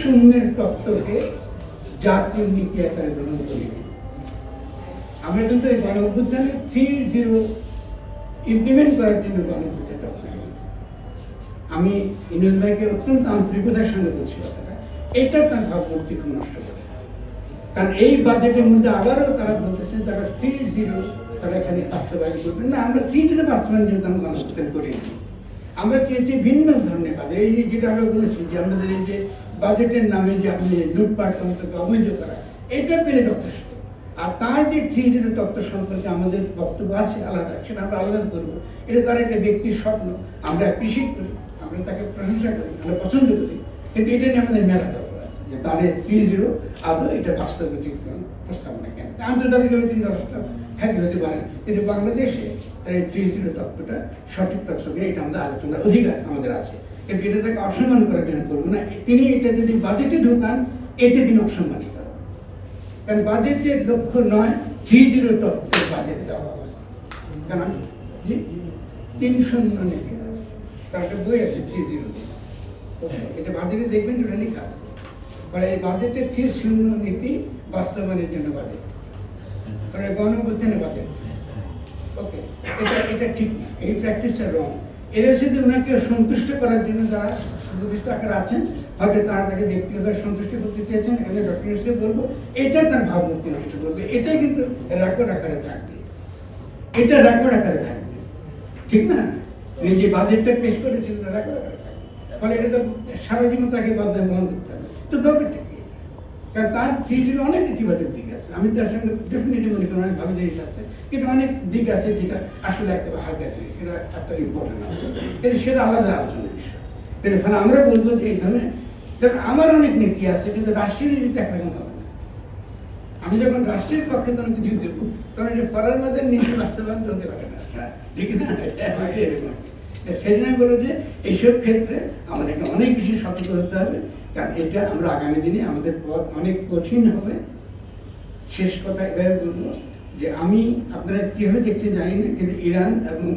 শূন্যের তত্ত্বকে জাতীয় নীতি আকারে গ্রহণ করিনি আমরা কিন্তু এই গণ থ্রি জিরো ইমপ্লিমেন্ট করার জন্য গণ অভ্যুত্থানটা আমি ইনুজ ভাইকে অত্যন্ত আন্তরিকতার সঙ্গে বলছি এটা তার ভাবমূর্তি খুব নষ্ট করে। কারণ এই বাজেটের মধ্যে আবারও তারা বলতেছেন, তারা থ্রি জিরো তারা এখানে বাস্তবায়ন করবেন না। আমরা থ্রি জিরো বাস্তবায়ন যেহেতু আমরা গণঅভ্যুত্থান করিনি, আমরা চেয়েছি ভিন্ন ধরনের কাজ। এই যেটা আমরা বলেছি যে আমাদের এই যে বাজেটের নামে যে আপনি লুটপাট তন্ত্রকে অবৈধ করা এটা পেলে যথেষ্ট। আর তার যে থ্রি জিরো তত্ত্ব সম্পর্কে আমাদের বক্তব্য আছে আলাদা, সেটা আমরা আলাদা করব। এটা তার একটা ব্যক্তির স্বপ্ন। আমরা অ্যাপ্রিসিয়েট করি, আমরা তাকে প্রশংসা করি, আমরা পছন্দ করি। কিন্তু এটা নিয়ে আমাদের মেলা দরকার আছে, যে তার থ্রি জিরো আদৌ এটা বাস্তবিক প্রস্তাবনা কেন? আন্তর্জাতিকভাবে তিনি যথেষ্ট হ্যাঁ হতে পারেন। কিন্তু বাংলাদেশে তার এই থ্রি জিরো তত্ত্বটা সঠিক তত্ত্বকে এটা আমাদের আলোচনার অধিকার আমাদের আছে। এটা তাকে অসম্মান করার জন্য করব? না তিনি এটা যদি বাজেটে ঢোকান, এতে তিনি অসম্মানিত। কারণ বাজেটের লক্ষ্য নয় থ্রি জিরো তত্ত্বের বাজেট দেওয়া কারণ জি? তিন শূন্য নেই তার একটা বই আছে থ্রি জিরো এটা বাজেটে দেখবেন ওটা লেখা আছে। মানে এই বাজেটের থ্রি শূন্য নীতি বাস্তবায়নের জন্য বাজেট মানে গণঅভ্যুত্থানের বাজেট ওকে এটা এটা ঠিক এই প্র্যাকটিসটা রং এর সাথে ওনাকে সন্তুষ্ট করার জন্য যারা নির্দিষ্ট আকারে আছেন হয়তো তারা তাকে ব্যক্তিগত সন্তুষ্ট করতে চেয়েছেন। এখানে ডক্টর ইউসুফ বলব, এটা তার ভাবমূর্তি নষ্ট করবে। এটা কিন্তু রেকর্ড আকারে থাকবে। এটা রেকর্ড আকারে থাকবে। ঠিক না? যে বাজেটটা পেশ করেছিলেন রেকর্ড আকারে থাকবে। ফলে এটা তো সারা জীবন তাকে বাধ্য গ্রহণ করতে হবে। তো দরকারটা কি? কারণ তার থ্রিজির অনেক ইতিবাচক দিক আছে। আমি তার সঙ্গে ডেফিনেটলি মনে করি, অনেক ভালো জিনিস আছে। কিন্তু অনেক দিক আছে যেটা আসলে একেবারে হালকা জিনিস সেটা এত ইম্পর্টেন্ট কিন্তু সেটা আলাদা আলোচনার বিষয়। ফলে আমরা বলব যে ধরনের যেমন আমার অনেক নীতি আছে, কিন্তু রাষ্ট্রীয় নীতি একরকম হবে না। আমি যখন রাষ্ট্রের পক্ষে কোনো কিছু দেবো, তখন এটা ফরাজবাদের নীতি বাস্তবায়ন তো হতে পারে না। ঠিক না? সেই জন্য বলো যে এইসব ক্ষেত্রে আমাদেরকে অনেক বেশি সতর্ক হতে হবে। কারণ এটা আমরা আগামী দিনে আমাদের পথ অনেক কঠিন হবে। শেষ কথা এভাবে বলব যে আমি আপনারা কীভাবে দেখতে জানি না, কিন্তু ইরান এবং